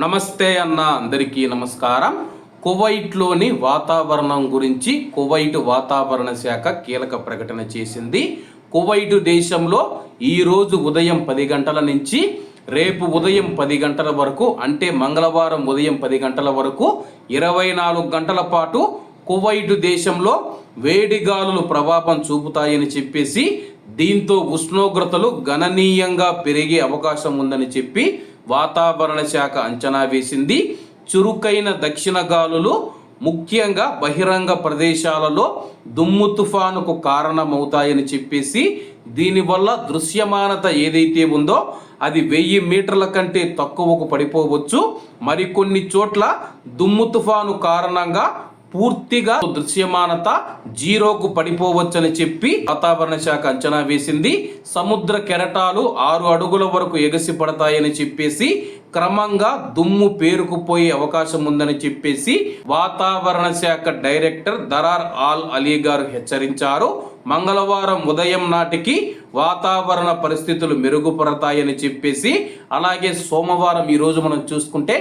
నమస్తే అన్న అందరికీ నమస్కారం. కువైట్లోని వాతావరణం గురించి కువైట్ వాతావరణ శాఖ కీలక ప్రకటన చేసింది. కువైట్ దేశంలో ఈరోజు ఉదయం పది గంటల నుంచి రేపు ఉదయం పది గంటల వరకు అంటే మంగళవారం ఉదయం పది గంటల వరకు ఇరవై నాలుగు గంటల పాటు కువైట్ దేశంలో వేడిగాలులు ప్రభావం చూపుతాయని చెప్పేసి దీంతో ఉష్ణోగ్రతలు గణనీయంగా పెరిగే అవకాశం ఉందని చెప్పి వాతావరణ శాఖ అంచనా వేసింది. చురుకైన దక్షిణ గాలులు ముఖ్యంగా బహిరంగ ప్రదేశాలలో దుమ్ము తుఫానుకు కారణమవుతాయని చెప్పేసి దీనివల్ల దృశ్యమానత ఏదైతే ఉందో అది వెయ్యి మీటర్ల కంటే తక్కువకు పడిపోవచ్చు. మరికొన్ని చోట్ల దుమ్ము తుఫాను కారణంగా పూర్తిగా దృశ్యమానత జీరోకు పడిపోవచ్చని చెప్పి వాతావరణ శాఖ అంచనా వేసింది. సముద్ర కెరటాలు ఆరు అడుగుల వరకు ఎగసి పడతాయని చెప్పేసి క్రమంగా దుమ్ము పేరుకుపోయే అవకాశం ఉందని చెప్పేసి వాతావరణ శాఖ డైరెక్టర్ దరార్ ఆల్ అలీ గారు హెచ్చరించారు. మంగళవారం ఉదయం నాటికి వాతావరణ పరిస్థితులు మెరుగుపడతాయని చెప్పేసి అలాగే సోమవారం ఈరోజు మనం చూసుకుంటే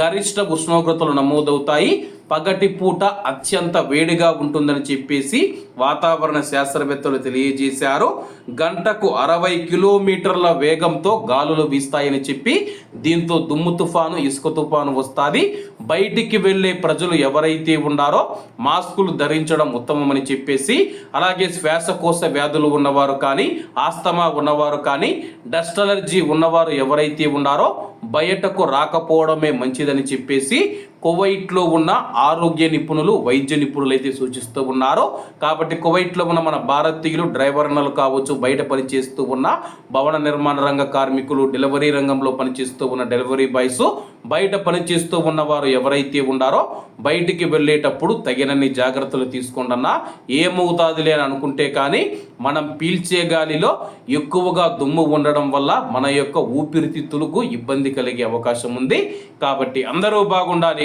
గరిష్ట ఉష్ణోగ్రతలు నమోదవుతాయి. పగటి పూట అత్యంత వేడిగా ఉంటుందని చెప్పేసి వాతావరణ శాస్త్రవేత్తలు తెలియజేశారు. గంటకు అరవై కిలోమీటర్ల వేగంతో గాలులు వీస్తాయని చెప్పి దీంతో దుమ్ము తుఫాను ఇసుక తుఫాను వస్తుంది. బయటికి వెళ్ళే ప్రజలు ఎవరైతే ఉన్నారో మాస్కులు ధరించడం ఉత్తమమని చెప్పేసి అలాగే శ్వాసకోశ వ్యాధులు ఉన్నవారు కానీ ఆస్తమా ఉన్నవారు కానీ డస్ట్ అలర్జీ ఉన్నవారు ఎవరైతే ఉన్నారో బయటకు రాకపోవడమే మంచిదని చెప్పేసి కువైట్లో ఉన్న ఆరోగ్య నిపుణులు వైద్య నిపుణులు అయితే సూచిస్తూ ఉన్నారు. కాబట్టి కువైట్లో ఉన్న మన భారతీయులు డ్రైవర్నలు కావచ్చు బయట పనిచేస్తూ ఉన్న భవన నిర్మాణ రంగ కార్మికులు డెలివరీ రంగంలో పనిచేస్తూ ఉన్న డెలివరీ బాయ్స్ బయట పనిచేస్తూ ఉన్నవారు ఎవరైతే ఉన్నారో బయటికి వెళ్ళేటప్పుడు తగినన్ని జాగ్రత్తలు తీసుకోండన్నా ఏమవుతాదిలే అని అనుకుంటే కానీ మనం పీల్చే గాలిలో ఎక్కువగా దుమ్ము ఉండడం వల్ల మన యొక్క ఊపిరితిత్తులకు ఇబ్బంది కలిగే అవకాశం ఉంది. కాబట్టి అందరూ బాగుండాలి